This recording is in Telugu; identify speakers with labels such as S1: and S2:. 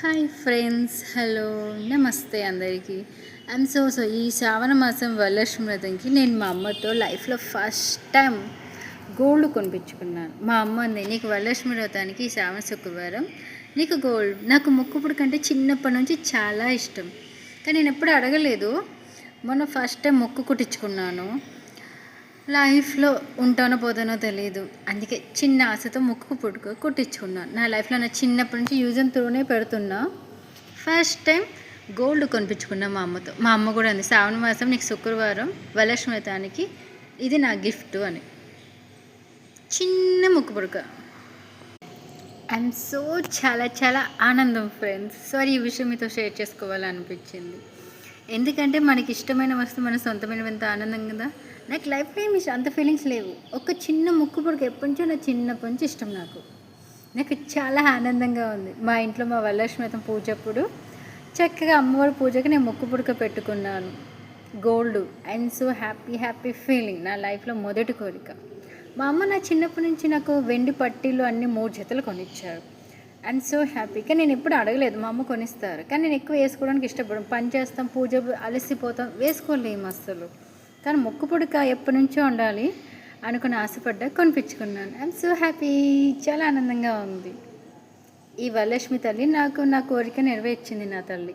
S1: హాయ్ ఫ్రెండ్స్ హలో నమస్తే అందరికీ. ఐమ్ సో సో ఈ శ్రావణ మాసం వరలక్ష్మీవ్రతంకి నేను మా అమ్మతో లైఫ్లో ఫస్ట్ టైం గోల్డ్ కొనిపించుకున్నాను. మా అమ్మ అంది నీకు వరలక్ష్మి వ్రతానికి ఈ శ్రావణ శుక్రవారం నీకు గోల్డ్ నాకు ముక్కుపుడు కంటే చిన్నప్పటి నుంచి చాలా ఇష్టం. కానీ నేను ఎప్పుడు అడగలేదు. మొన్న ఫస్ట్ టైం మొక్కు కుట్టించుకున్నాను. లైఫ్లో ఉంటానో పోతానో తెలియదు అందుకే చిన్న ఆశతో ముక్కు పుట్టుకు కుట్టించుకున్నాను నా లైఫ్లో నా చిన్నప్పటి నుంచి యూజ్ అండ్ త్రూనే పెడుతున్నా. ఫస్ట్ టైం గోల్డ్ కొనిపించుకున్నా మా అమ్మతో. మా అమ్మ కూడా అంది శ్రావణ మాసం నీకు శుక్రవారం వలక్ష్మితానికి ఇది నా గిఫ్ట్ అని. చిన్న ముక్కు పుడక ఐఎమ్ సో చాలా చాలా ఆనందం ఫ్రెండ్స్ సారీ ఈ విషయం మీతో షేర్ చేసుకోవాలనిపించింది. ఎందుకంటే మనకి ఇష్టమైన వస్తువు మన సొంతమైన ఎంత ఆనందం కదా. నాకు లైఫ్ టైం ఇష్టం- అంత ఫీలింగ్స్ లేవు. ఒక చిన్న ముక్కు పుడక ఎప్పటి నుంచో నా చిన్నప్పటి నుంచి ఇష్టం నాకు. నాకు చాలా ఆనందంగా ఉంది. మా ఇంట్లో మా వరలక్ష్మీతం పూజ అప్పుడు చక్కగా అమ్మవారి పూజకి నేను ముక్కు పుడక పెట్టుకున్నాను. Gold and so happy happy feeling నా లైఫ్లో మొదటి కోరిక. మా అమ్మ నా చిన్నప్పటి నుంచి నాకు వెండి పట్టీలు అన్ని మూడు జతలు కొనిచ్చారు. అండ్ సో హ్యాపీ కానీ నేను ఎప్పుడు అడగలేదు. మా అమ్మ కొనిస్తారు. కానీ నేను ఎక్కువ వేసుకోవడానికి ఇష్టపడను. పని చేస్తాం పూజ అలసిపోతాం. వేసుకోలేము అస్సలు. కానీ మొక్కు పుడక ఎప్పటి నుంచో ఉండాలి అనుకుని ఆశపడ్డా కొనిపించుకున్నాను. ఐఎమ్ సో హ్యాపీ చాలా ఆనందంగా ఉంది. ఈ వరలక్ష్మి తల్లి నాకు నా కోరిక నెరవేర్చింది నా తల్లి.